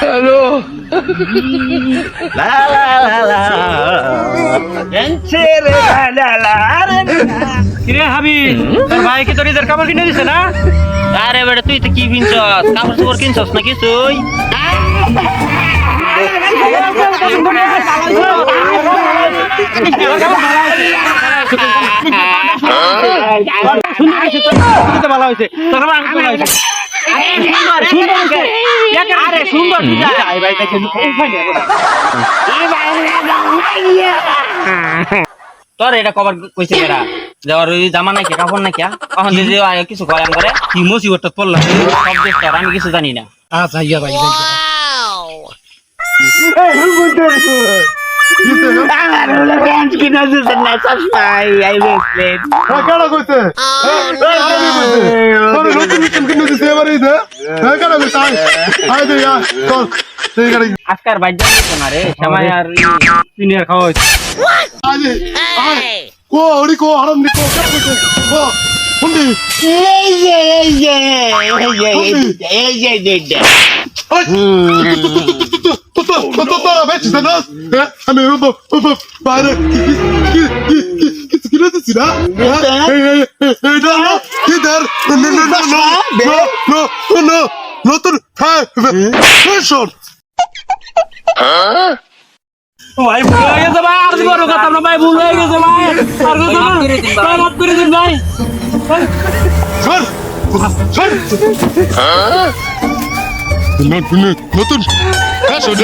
Hello লা লা লা লা রে লা লা কিরে হাবি তোর ভাই কি তোর ঈদের কাপড় কিনে দিছে না? আরে বেটা তুই তো কি কিনছস? কাপড় চোপড় কিনছস না কিছুই দিতে ভালো হয়েছে। তোর ভালো হয়েছে। আরে সুন্দর তোর এটা কবার কইছে কেরা যাওয়ার ওই জামা নাই কাপড় নাই কে এখন যদি কিছু করে করে? কি মুসিবতটা পড়লাম সব দেশ আমি কিছু জানি না। আচ্ছা ইয়া ভাই কেডা কইছে? তোর নতুন নতুন কিনে দিছে। এবারে দে হ্যাঁ কেডা কইছে আয় দে আয় চল সেই গাড়ি আজকার বাইর জানি না রে সময় আর সিনিয়র খাওয়া হয়েছে আয় আয় কো ওরি কো হারাম নি কো কেডা কইছে কো হুন্ডি তো তো তো তো তো বেশ না হ্যাঁ আমি বাইরে কিনে দিছি না না no no no no no no no নতুন ফ্যাশন ভাই ভুল হয়ে গেছে ভাই আর না কথা ভাই ভুল হয়ে গেছে ভাই আর কথা না ভাই মাফ করে দিন ভাই সর সর নতুন ফ্যাশন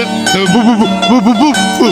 বু বু বু বু বু বু